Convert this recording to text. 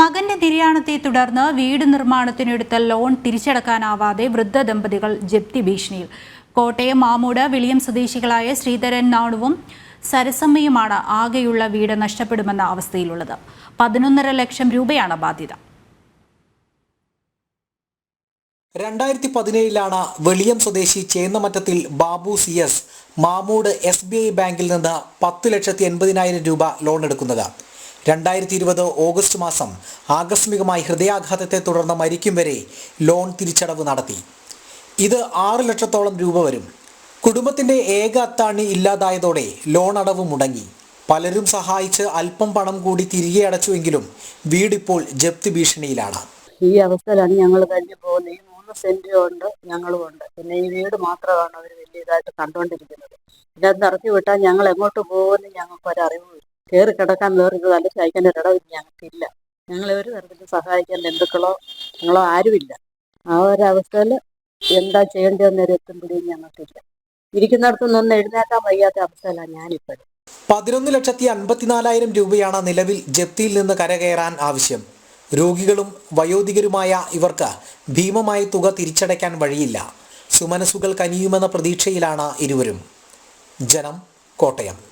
മകന്റെ നിര്യാണത്തെ തുടർന്ന് വീട് നിർമ്മാണത്തിനെടുത്ത ലോൺ തിരിച്ചടക്കാനാവാതെ വൃദ്ധ ദമ്പതികൾ ജപ്തി ഭീഷണിയിൽ. കോട്ടയം മാമൂട് വിളിയം സ്വദേശികളായ ശ്രീധരൻ നാണുവും സരസമ്മയുമാണ് ആകെയുള്ള വീട് നഷ്ടപ്പെടുമെന്ന അവസ്ഥയിലുള്ളത്. പതിനൊന്നര ലക്ഷം രൂപയാണ് ബാധ്യത. രണ്ടായിരത്തി പതിനേഴിലാണ് വെളിയം സ്വദേശി ചേന്നമറ്റത്തിൽ Babu C S Mamood S B I ബാങ്കിൽ നിന്ന് പത്ത് ലക്ഷത്തി എൺപതിനായിരം രൂപ ലോൺ എടുക്കുന്നത്. രണ്ടായിരത്തി ഇരുപത് ഓഗസ്റ്റ് മാസം ആകസ്മികമായി ഹൃദയാഘാതത്തെ തുടർന്ന് മരിക്കും വരെ ലോൺ തിരിച്ചടവ് നടത്തി. ഇത് ആറ് ലക്ഷത്തോളം രൂപ വരും. കുടുംബത്തിന്റെ ഏക അത്താണി ഇല്ലാതായതോടെ ലോൺ അടവ് മുടങ്ങി. പലരും സഹായിച്ച് അല്പം പണം കൂടി തിരികെ അടച്ചുവെങ്കിലും വീടിപ്പോൾ ജപ്തി ഭീഷണിയിലാണ്. ഈ അവസ്ഥയിലാണ് ഞങ്ങൾ തന്നെ പോകുന്നത്. ഈ മൂന്ന് സെന്റും ഉണ്ട് ഞങ്ങളും ഉണ്ട്. പിന്നെ ഈ വീട് മാത്രമാണ് അവർ വലിയ ഇതായിട്ട് കണ്ടുകൊണ്ടിരിക്കുന്നത്. പിന്നെ അത് നിറച്ചു വിട്ടാൽ ഞങ്ങൾ എങ്ങോട്ട് പോകുമെന്ന് ഞങ്ങൾക്ക് ഒരറിവില്ല കയറി കിടക്കാൻ വേറൊരു നല്ല ചായ്ക്കാൻ ഒരിടം ഞങ്ങൾക്കില്ല. ഞങ്ങളെ ഒരു തരത്തിലും സഹായിക്കാൻ ബന്ധുക്കളോ ഞങ്ങളോ ആരുമില്ല. ആ ഒരവസ്ഥയിൽ എന്താ ചെയ്യേണ്ടതെന്നൊരു എത്തും പിടിയും ഞങ്ങൾക്കില്ല. ഇരിക്കുന്നിടത്തുനിന്ന് എഴുന്നേക്കാൻ വയ്യാത്ത അവസ്ഥയിലാണ് ഞാനിപ്പോഴും. പതിനൊന്ന് ലക്ഷത്തി അൻപത്തിനാലായിരം രൂപയാണ് നിലവിൽ ജപ്തിയിൽ നിന്ന് കരകയറാൻ ആവശ്യം. രോഗികളും വയോധികരുമായ ഇവർക്ക് ഭീമമായ തുക തിരിച്ചടയ്ക്കാൻ വഴിയില്ല. സുമനസുകൾ കനിയുമെന്ന പ്രതീക്ഷയിലാണ് ഇരുവരും. ജനം കോട്ടയം.